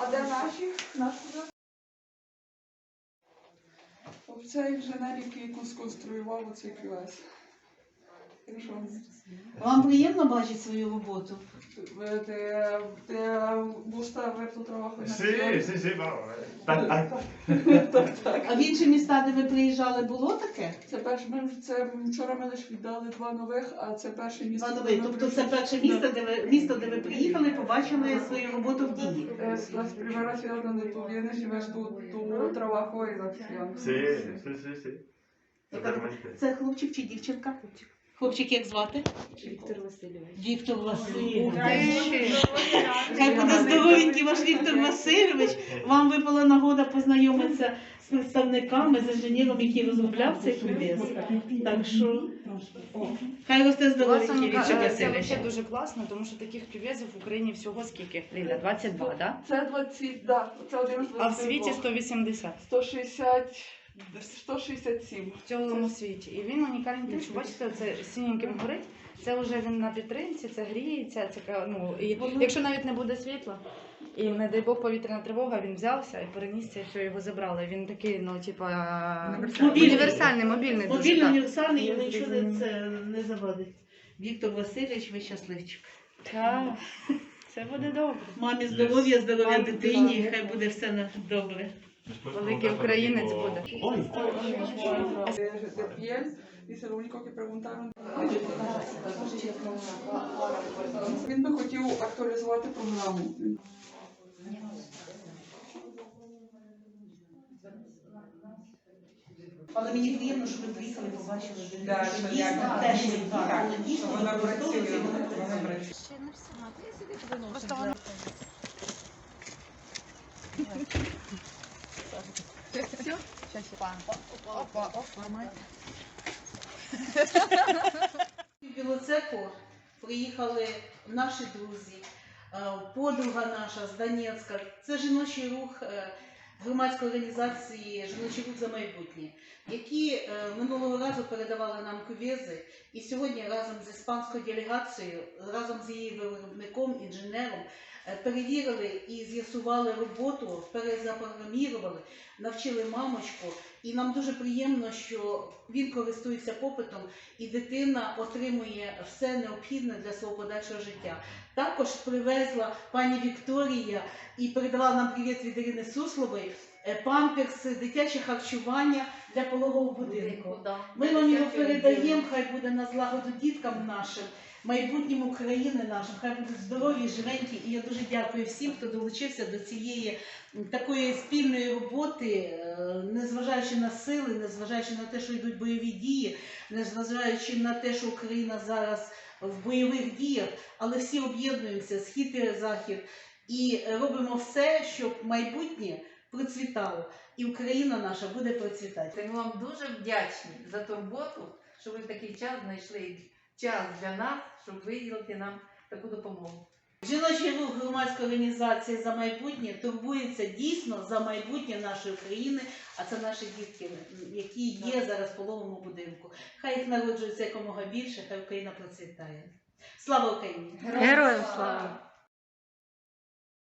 А де наші? Оце інженер, який сконструював оцей квест. Вам приємно бачити свою роботу? ти, ти gusta ver tu trabajo en Sí, acción? sí, sí, vamos. Так, так. Так, так. А в інші міста, де ви приїжджали, було таке? Це перше, ми це вчора ми лише віддали два нових, а це перше місто. Два ми Тобто це перше місто, де ви місто, де ви приїхали, побачили свою роботу в дії. Es la primera ciudad donde tú vienes y ves tu, tu trabajo en acción. Sí, sí, sí, sí. Totalmente. Це хлопчик чи дівчинка? Хлопчик як звати? Віктор Васильович. Віктор Васильович. Хай буде здоровенький ваш Віктор Васильович. Вам випала нагода познайомитися з представниками, з інженером, який розробляв цей кубес. Так що хай росте здоровенький Класно, Віктор е, Це дуже класно, тому що таких прив'язів в Україні всього скільки? Ліля, 22, да? Це 20, да, це один з 22. А в світі 180. 160, 167. В цілому світі. І він унікальний тим, що бачите, це синеньким горить. Це вже він на підтримці, це гріється, це ну і якщо навіть не буде світла, і не дай Бог повітряна тривога, він взявся і перенісся, все його забрали. Він такий, ну типа універсальний, мобільний. Мобільний універсальний і нічого зрозуміла. це не завадить. Віктор Васильович, ви щасливчик. Так, це буде добре. Мамі здоров'я, здоров'я дитині, хай буде все на- добре. Великий українець буде. Він би хотів актуалізувати програму. Але мені приємно, що ви приїхали, побачили, що дійсно як- те, що так, воно дійсно що воно працює, воно воно працює. працює. В Білоцеркву приїхали наші друзі, е, подруга наша з Донецька. Це жіночий рух е, громадської організації Жіночий рух за майбутнє, які е, минулого разу передавали нам кувези. І сьогодні разом з іспанською делегацією, разом з її виробником, інженером, перевірили і з'ясували роботу, перезапрограмірували, навчили мамочку. І нам дуже приємно, що він користується попитом і дитина отримує все необхідне для свого подальшого життя. Також привезла пані Вікторія і передавала нам привіт від Ірини Суслової е, памперси, дитяче харчування для пологового будинку. Ми вам його передаємо, хай буде на злагоду діткам нашим, майбутнім України нашим, хай будуть здорові, живенькі. І я дуже дякую всім, хто долучився до цієї такої спільної роботи, е, незважаючи на сили, незважаючи на те, що йдуть бойові дії, незважаючи на те, що Україна зараз в бойових діях, але всі об'єднуємося, схід і захід, і робимо все, щоб майбутнє процвітало, і Україна наша буде процвітати. Ми вам дуже вдячні за турботу, що ви в такий час знайшли час для нас, щоб виділити нам таку допомогу. Жіночий рух громадської організації за майбутнє турбується дійсно за майбутнє нашої країни, а це наші дітки, які є зараз в пологовому будинку. Хай їх народжується якомога більше, хай Україна процвітає. Слава Україні! Героям слава!